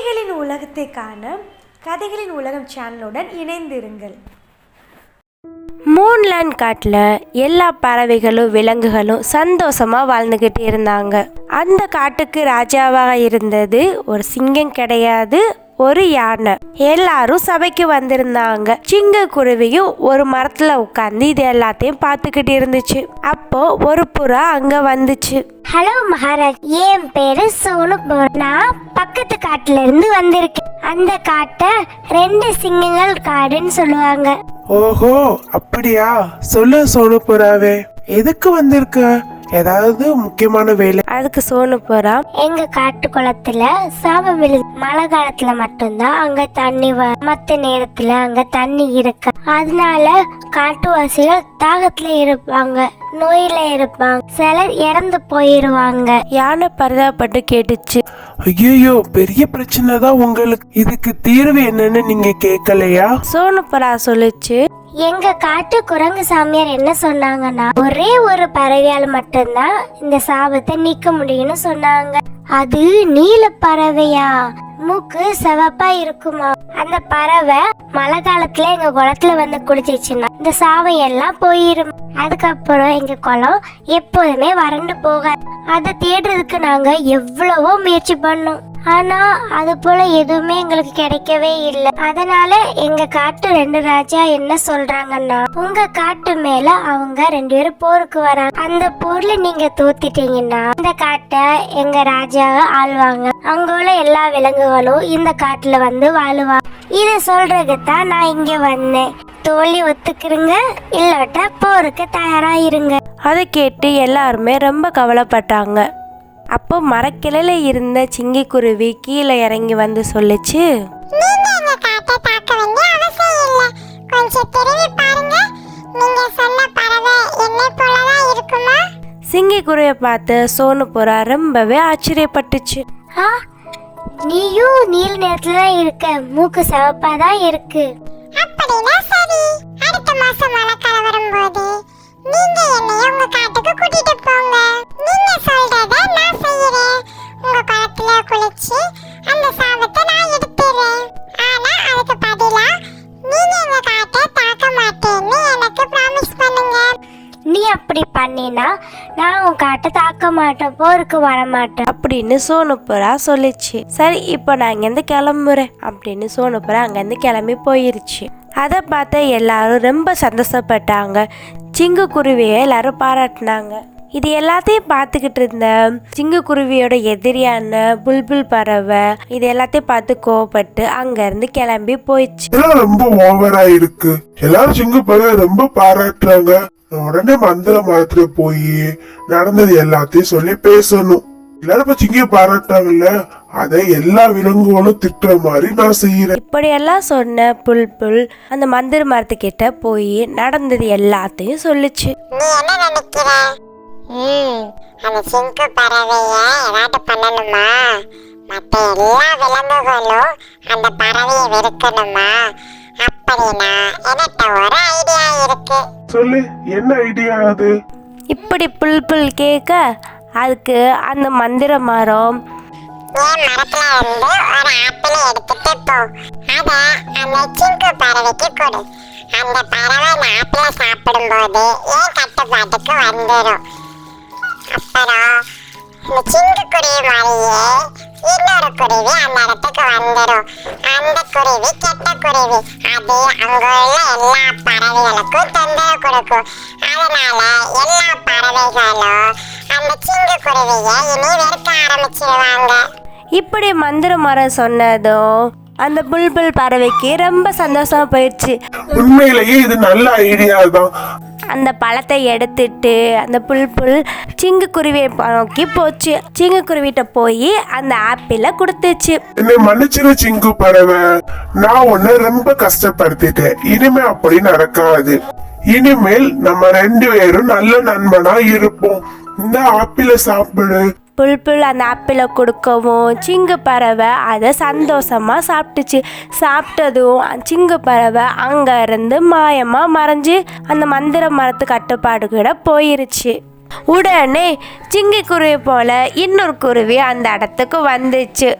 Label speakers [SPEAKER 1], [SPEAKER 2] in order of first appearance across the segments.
[SPEAKER 1] கதைகளின் உலகத்தை காண கதைகளின் உலகம் சேனலுடன் இணைந்திருங்கள். மூன்லேண்ட் காட்டில் எல்லா பறவைகளும் விலங்குகளும் சந்தோஷமாக வாழ்ந்துக்கிட்டு இருந்தாங்க. அந்த காட்டுக்கு ராஜாவாக இருந்தது ஒரு சிங்கம் கிடையாது ஒரு யானை. எல்லாரும் சபைக்கு வந்திருந்தாங்க. சிங்க குருவியும் ஒரு மரத்துல உட்காந்து இது எல்லாத்தையும் பார்த்துக்கிட்டு இருந்துச்சு. அப்போ ஒரு புறா அங்க வந்துச்சு.
[SPEAKER 2] ஹலோ மகாராஜ் என் பேரு சோனு நான் பக்கத்து காட்டுல இருந்து வந்திருக்கேன். அந்த காட்டை ரெண்டு சிங்கங்கள் காடுன்னு சொல்லுவாங்க.
[SPEAKER 3] ஓஹோ அப்படியா? சொல்லு சோனு புறாவே எதுக்கு வந்திருக்க? ஏதாவது முக்கியமான வேலை.
[SPEAKER 1] அதுக்கு சோனு புறா.
[SPEAKER 2] எங்க காட்டு குளத்துல சாபம் விழு மழை காலத்துல மட்டும்தான் அங்க தண்ணி வ மத்த நேரத்துல அங்க தண்ணி இருக்கு. அதனால காட்டுவாசிகள் தாகத்துல இருப்பாங்க. நோயில இருப்பாங்க. சிலர் இறந்து போயிருவாங்க.
[SPEAKER 1] யானை பரிதாபப்பட்டு கேட்டுச்சு.
[SPEAKER 3] ஐயோ பெரிய பிரச்சனை தான் உங்களுக்கு. இதுக்கு தீர்வு என்னன்னு நீங்க கேட்கலையா?
[SPEAKER 1] சோனு புறா சொல்லுச்சு.
[SPEAKER 2] எங்க காட்டு குரங்கு சாமியார் என்ன சொன்னாங்கன்னா ஒரே ஒரு பறவையால் மட்டும்தான் இந்த சாபத்தை நீக்க முடியும்னு சொன்னாங்க. அது நீல பறவையா? மூக்கு சிவப்பா இருக்குமா? அந்த பறவை மழை காலத்துல எங்க குளத்துல வந்து குளிச்சிச்சுன்னா இந்த சாபம் எல்லாம் போயிரும். அதுக்கப்புறம் எங்க குளம் எப்போதுமே வறண்டு போகாது. அதை தேடுறதுக்கு நாங்க எவ்வளவோ முயற்சி பண்ணோம். ஆனா அது போல எதுவுமே எங்களுக்கு கிடைக்கவே இல்லை. அதனால எங்க காட்டு ரெண்டு ராஜா என்ன சொல்றாங்கன்னா உங்க காட்டு மேல அவங்க ரெண்டு பேரும் போருக்கு வராங்க. அந்த போர்ல நீங்க தோத்திட்டீங்கன்னா இந்த காட்டை எங்க ராஜா ஆள்வாங்க. அங்க உள்ள எல்லா விலங்குகளும் இந்த காட்டுல வந்து வாழுவாங்க. இதை சொல்கிறதுக்கு தான் நான் இங்க வந்தேன். தோல்வி ஒத்துக்கிறங்க இல்லாட்டா போருக்கு தயாரா இருங்க.
[SPEAKER 1] அதை கேட்டு எல்லாருமே ரொம்ப கவலைப்பட்டாங்க. அப்போ மரக்கிளையில இருந்த சிங்கிக்குருவி கீழே இறங்கி வந்து சொல்லுச்சு சிங்கிக்குருவியை பார்த்து சோனு புறா ரொம்பவே ஆச்சரியப்பட்டுச்சு.
[SPEAKER 2] ஆ நீயும் நீல நேரத்துல இருக்க மூக்கு சிவப்பா தான் இருக்கு. அப்படின்னா சரி. அடுத்த மாசம் மழை காலம் வரும்போது நீங்க என்னைய உங்க காட்டுக்கு கூட்டிட்டு போங்க. நீங்க சொல்றத குளிச்சு அந்த சாபத்தை நான் எடுத்துறேன். ஆனா அதுக்கு பதிலா நீங்க எங்க காட்டை தாக்க மாட்டேன்னு எனக்கு ப்ராமிஸ் பண்ணுங்க. நீ அப்படி பண்ணினா நான் உன் காட்டை தாக்க மாட்டேன் போருக்கு வர மாட்டேன்.
[SPEAKER 1] அப்படின்னு சோனு புறா சொல்லிச்சு. சரி இப்போ நான் இங்கேருந்து கிளம்புறேன் அப்படின்னு சோனு புறா அங்கேருந்து கிளம்பி போயிருச்சு. அதை பார்த்து எல்லாரும் ரொம்ப சந்தோஷப்பட்டாங்க. சிங்கு குருவியை எல்லாரும் பாராட்டினாங்க. இது எல்லாத்தையும் பார்த்துக்கிட்டு இருந்த சிங்கு குருவியோட எதிரியான புல்புல் பறவை இது எல்லாத்தையும் பார்த்து கோவப்பட்டு அங்கேருந்து கிளம்பி போயிடுச்சு.
[SPEAKER 4] இதெல்லாம் ரொம்ப ஓவரா இருக்கு எல்லாரும் சிங்க பறவை ரொம்ப பாராட்டுறாங்க. உடனே மந்திர மரத்துல போய் நடந்தது எல்லாத்தையும் சொல்லி பேசணும். எல்லாரும் இப்ப சிங்க பாராட்டுறாங்கல்ல? அதை எல்லா விலங்குகளும் திட்டுற மாதிரி நான் செய்யறேன்.
[SPEAKER 1] இப்படியெல்லாம் சொன்ன புல்புல் அந்த மந்திர மரத்துக்கிட்ட போய் நடந்தது எல்லாத்தையும் சொல்லுச்சு.
[SPEAKER 2] நீ என்ன நினைக்கிற? ம் அந்த சிங்கு பறவைய ஏதாட்டு பண்ணணுமா? மற்ற எல்லா விலங்குகளும் அந்த பறவையை வெறுக்கணுமா? அப்படின்னா எனக்கு ஒரு ஐடியா இருக்கு.
[SPEAKER 4] சொல்லு என்ன ஐடியா அது?
[SPEAKER 1] இப்படி புல்புல் கேட்க அதுக்கு அந்த மந்திர மரம்.
[SPEAKER 2] என் மரத்துல இருந்து ஒரு ஆப்பிள் எடுத்துட்டு போ. அத அந்த சிங்கு பறவைக்கு கொடு. அந்த பறவை அந்த ஆப்பிள சாப்பிடும்போது என் கட்டுப்பாட்டுக்கு வந்துடும் அப்புறம் இந்த சிங்கு குருவி மாதிரியே இன்னொரு குருவி அந்த இடத்துக்கு வந்துடும். அந்த குருவி கெட்ட குருவி. அது அங்க உள்ள எல்லா பறவைகளுக்கும் தொந்தரவு கொடுக்கும். அதனால எல்லா பறவைகளும் அந்த சிங்கு குருவியை இனி வெறுக்க ஆரம்பிச்சிருவாங்க.
[SPEAKER 1] இப்படி மந்திர மரம் சொன்னதும் அந்த புல்புல் பறவைக்கு ரொம்ப சந்தோஷமா போயிடுச்சு.
[SPEAKER 4] உண்மையிலேயே இது நல்ல ஐடியா தான்.
[SPEAKER 1] அந்த பழத்தை எடுத்துட்டு அந்த புல் சிங்கு குருவியை நோக்கி போச்சு. சிங்கு குருவிட்ட போய் அந்த ஆப்பிள கொடுத்துச்சு.
[SPEAKER 4] என்னை மன்னிச்சிரு சிங்கு பறவை. நான் உன்னை ரொம்ப கஷ்டப்படுத்திட்டேன். இனிமே அப்படி நடக்காது. இனிமேல் நம்ம ரெண்டு பேரும் நல்ல நண்பனா இருப்போம். இந்த ஆப்பிள சாப்பிடு.
[SPEAKER 1] புல்புல் அந்த ஆப்பிளை கொடுக்கவும் சிங்கு பறவை அதை சந்தோஷமாக சாப்பிட்டுச்சு. சாப்பிட்டதும் சிங்கு பறவை அங்கேருந்து இருந்து மறைஞ்சு அந்த மந்திர மரத்து கட்டுப்பாடு கூட போயிருச்சு. உடனே சிங்கி குருவி போல இன்னொரு குருவி அந்த இடத்துக்கு வந்துச்சு.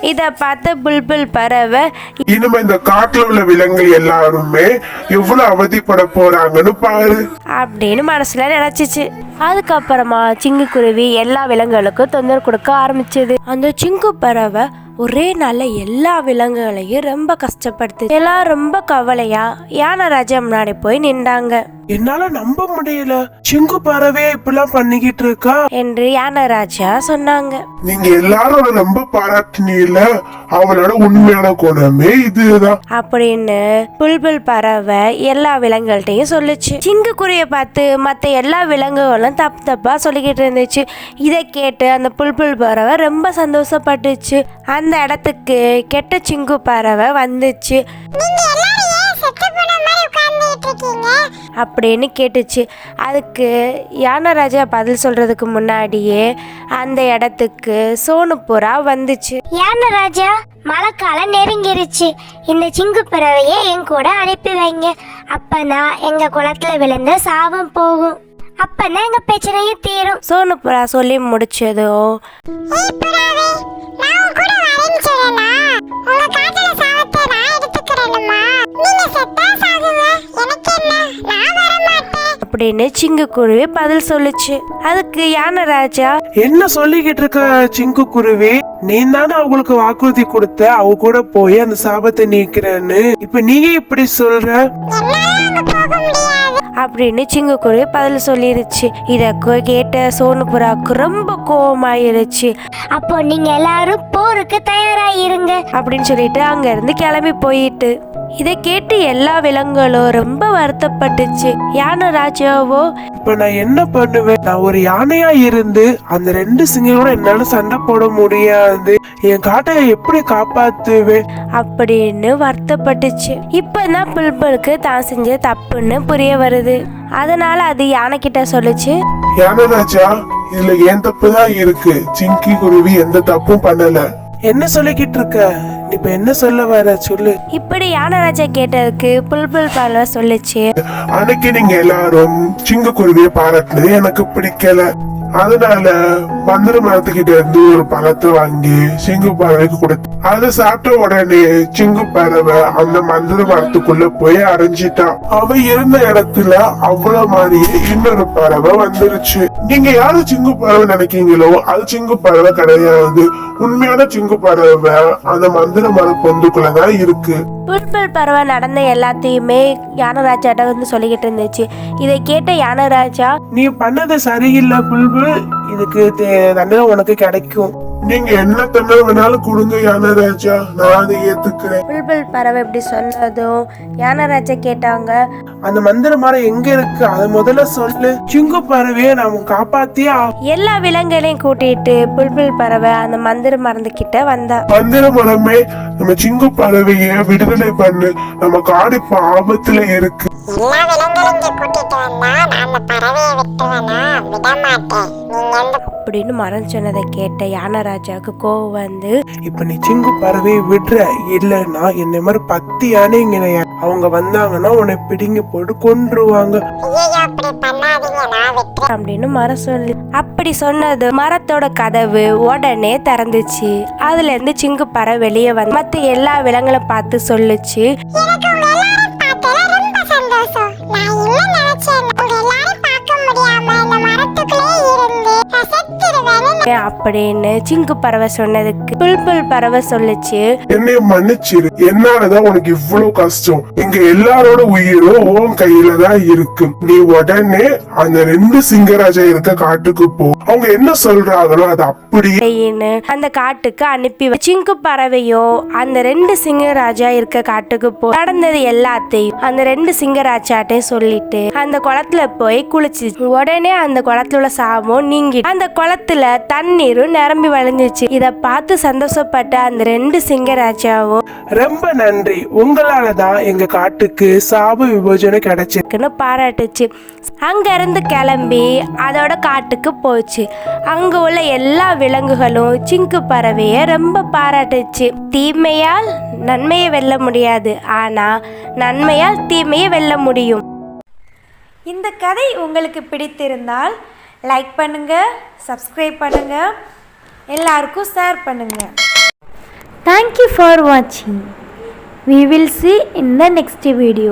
[SPEAKER 1] இதை பார்த்த புல்புல் பறவை
[SPEAKER 4] இனிமே இந்த காட்டுல உள்ள விலங்குகள் எல்லாருமே எவ்வளவு அவதிப்பட போறாங்கன்னு பாரு.
[SPEAKER 1] அப்படின்னு மனசுல நினைச்சிச்சு. அதுக்கப்புறமா சிங்கு குருவி எல்லா விலங்குகளுக்கும் தொந்தரவு கொடுக்க ஆரம்பிச்சது. அந்த சிங்கு பறவை ஒரே நாள்ல எல்லா விலங்குகளையும் ரொம்ப கஷ்டப்படுத்து எல்லாம் ரொம்ப கவலையா? யானை ராஜா முன்னாடி போய் நின்றாங்க.
[SPEAKER 3] என்னால நம்ப முடியல. சிங்கு பறவை இப்படிலாம் பண்ணிக்கிட்டு இருக்கா?
[SPEAKER 1] என்று யானை ராஜா சொன்னாங்க.
[SPEAKER 4] நீங்க எல்லாரும் அவளை ரொம்ப பாராட்டினீல அவளோட உண்மையான குணமே இதுதான்.
[SPEAKER 1] அப்படின்னு புல்புல் பறவை எல்லா விலங்குகள்கிட்டையும் சொல்லுச்சு. சிங்கு குருவிய பார்த்து மற்ற எல்லா விலங்குகளும் தப்பு தப்பா சொல்லிக்கிட்டு இருந்துச்சு. இதை கேட்டு அந்த புல்புல் பறவை ரொம்ப சந்தோஷப்பட்டுச்சு. அந்த இடத்துக்கு கெட்ட சிங்கு பறவை வந்துச்சு. அப்படின்னு கேட்டுச்சு. அதுக்கு யானை ராஜா பதில் சொல்றதுக்கு முன்னாடியே அந்த இடத்துக்கு சோனு புறா வந்துச்சு.
[SPEAKER 2] யானை ராஜா மழைக்காலம் நெருங்கிருச்சு. இந்த சிங்கு பறவையை என் கூட அனுப்பி வைங்க. அப்பதான் எங்க குளத்துல விழுந்த சாபம் போகும். அப்பதான் எங்க பிரச்சனையும் தீரும்.
[SPEAKER 1] சோனு புறா சொல்லி முடிச்சதும் அப்படின்னு சிங்கு குருவி பதில் சொல்லுச்சு. அதுக்கு யானை ராஜா?
[SPEAKER 3] என்ன சொல்லிக்கிட்டு இருக்க சிங்கு குருவி நீ தானே அவங்களுக்கு வாக்குறுதி கொடுத்த அவ கூட போய் அந்த சாபத்தை நீக்கிறேன்னு. இப்ப நீங்க இப்படி சொல்ற?
[SPEAKER 1] அப்படின்னு சிங்கு குருவி பதில் சொல்லிருச்சு. இதை கேட்ட சோனு புறாவுக்கு ரொம்ப கோவமாயிருச்சு.
[SPEAKER 2] அப்போ நீங்க எல்லாரும் போருக்கு தயாராயிருங்க
[SPEAKER 1] அப்படின்னு சொல்லிட்டு அங்க இருந்து கிளம்பி போயிட்டு. இதை கேட்டு எல்லா விலங்குகளும் ரொம்ப வருத்தப்பட்டுச்சு. யானை ராஜாவோ?
[SPEAKER 3] இப்ப நான் என்ன பண்ணுவேன்? நான் ஒரு யானையா இருந்து அந்த ரெண்டு சிங்கங்களோட என்னால சண்டை போட முடியாது. என் காட்டை எப்படி காப்பாத்துவேன்?
[SPEAKER 1] அப்படின்னு வருத்தப்பட்டுச்சு. இப்பதான் புல்புலுக்கு தான் செஞ்ச தப்புன்னு புரிய வருது. அதனால அது யானை கிட்ட சொல்லுச்சு
[SPEAKER 4] யானராஜா இதுல ஏன் தப்பு தான் இருக்கு? சிங்கி குருவி எந்த தப்பும் பண்ணல.
[SPEAKER 3] என்ன சொல்லிக்கிட்டு இருக்க நீ இப்ப என்ன சொல்ல வர? சொல்லு.
[SPEAKER 1] இப்படி யானை ராஜா கேட்டதுக்கு புல்புல் பறவை சொல்லுச்சு.
[SPEAKER 4] அன்னைக்கு நீங்க எல்லாரும் சிங்க குருவியை பாராட்டினது எனக்கு பிடிக்கல. அதனால மந்திர மரத்துக்கிட்ட இருந்து ஒரு பழத்தை வாங்கி சிங்கு பறவைக்கு கொடுத்து அதை சாப்பிட்ட உடனே சிங்கு பறவை அந்த மந்திர மரத்துக்குள்ள போய் அடைஞ்சிட்டான் அவ இருந்த இடத்துல அவ்வளவு மாதிரியே இன்னொரு பறவை வந்துருச்சு. நீங்க யாரு சிங்கு பறவை நினைக்கீங்களோ அது சிங்கு பறவை கிடையாது. உண்மையான சிங்கு பறவை அந்த மந்திர மர பொந்துக்குள்ளதான் இருக்கு.
[SPEAKER 1] புல்புல் பறவை நடந்த எல்லாத்தையுமே யானை ராஜாட்ட வந்து சொல்லிக்கிட்டு இருந்துச்சு. இதை கேட்ட யானை ராஜா
[SPEAKER 3] நீ பண்ணது சரியில்லை புல்புல். இதுக்கு தண்டனை உனக்கு கிடைக்கும்.
[SPEAKER 4] நீங்க என்ன தண்டனை வேணாலும் கொடுங்க யானராஜா நான் அதை ஏத்துக்கிறேன்.
[SPEAKER 1] புல்புல் பறவை இப்படி சொன்னதும் யானை ராஜா கேட்டாங்க
[SPEAKER 3] அந்த மந்திர மரம் எங்க இருக்கு? அதை முதல்ல சொல்லு. சிங்கு பறவையை நாம காப்பாத்தியே?
[SPEAKER 1] எல்லா விலங்குகளையும் கூட்டிட்டு புல்புல் பறவை அந்த மந்திர மருந்து கிட்ட வந்தா.
[SPEAKER 4] மந்திர மரமே நம்ம சிங்கு பறவைய விடுதலை பண்ணு. நம்ம காடு இப்ப ஆபத்துல இருக்கு.
[SPEAKER 5] எல்லா விலங்குகளும் இங்க கூட்டிட்டு வந்தா நான் அந்த பறவையை விட்டுவேனா விட மாட்டேன் நீங்க எந்த
[SPEAKER 1] அப்படின்னு மரம் சொன்னதை கேட்ட யானை ராஜாவுக்கு கோவம் வந்து
[SPEAKER 3] இப்ப நீ சிங்கு பறவையை விடுற இல்லைன்னா என்னை மாதிரி பத்து யானைங்க அவங்க வந்தாங்கன்னா உன்னை பிடிங்க போட்டு கொன்றுவாங்க.
[SPEAKER 1] அப்படின்னு மரம் சொல்லி அப்படி சொன்னது மரத்தோட கதவு உடனே திறந்துச்சு. அதுல இருந்து சிங்கு பறவை வெளியே வந்து மத்த எல்லா விலங்குகளும் பார்த்து சொல்லுச்சு. அப்படின்னு சிங்கு பறவை சொன்னதுக்கு புல்புல் பறவை சொல்லுச்சு.
[SPEAKER 4] என்னைய மன்னிச்சிரு. என்னாலதான் உனக்கு இவ்வளவு கஷ்டம். இங்க எல்லாரோட உயிரும் உன் கையில தான் இருக்கு. நீ உடனே அந்த ரெண்டு சிங்கராஜா இருக்க காட்டுக்கு போ. அவங்க என்ன சொல்றாங்களோ அது அப்படியே
[SPEAKER 1] அந்த காட்டுக்கு அனுப்பி சிங்கு பறவையும் அந்த ரெண்டு சிங்கராஜா இருக்க காட்டுக்கு போ. நடந்தது எல்லாத்தையும் அந்த ரெண்டு சிங்கராஜாட்டையும் சொல்லிட்டு அந்த குளத்துல போய் குளிச்சு உடனே அந்த குளத்துல உள்ள சாபம் நீங்கி அந்த குளத்துல தண்ணீரும் நிரம்பி வழிஞ்சிச்சு. இத பார்த்து சந்தோஷப்பட்ட அந்த ரெண்டு சிங்கராஜாவும்
[SPEAKER 3] ரொம்ப நன்றி. உங்களால தான் எங்க காட்டுக்கு சாப விபோஜனம் கிடைச்சு
[SPEAKER 1] இருக்குன்னு பாராட்டுச்சு. அங்க இருந்து கிளம்பி அதோட காட்டுக்கு போச்சு. அங்க உள்ள எல்லா விலங்குகளும் சிங்கு பறவைய ரொம்ப பாராட்டுச்சு. தீமையால் நன்மையை வெல்ல முடியாது. ஆனா நன்மையால் தீமையை வெல்ல முடியும். இந்த கதை உங்களுக்கு பிடித்திருந்தால்
[SPEAKER 6] லைக் பண்ணுங்கள் சப்ஸ்கிரைப் பண்ணுங்கள் எல்லாருக்கும் ஷேர் பண்ணுங்கள் தேங்க்யூ ஃபார் வாட்சிங் we will see in the next video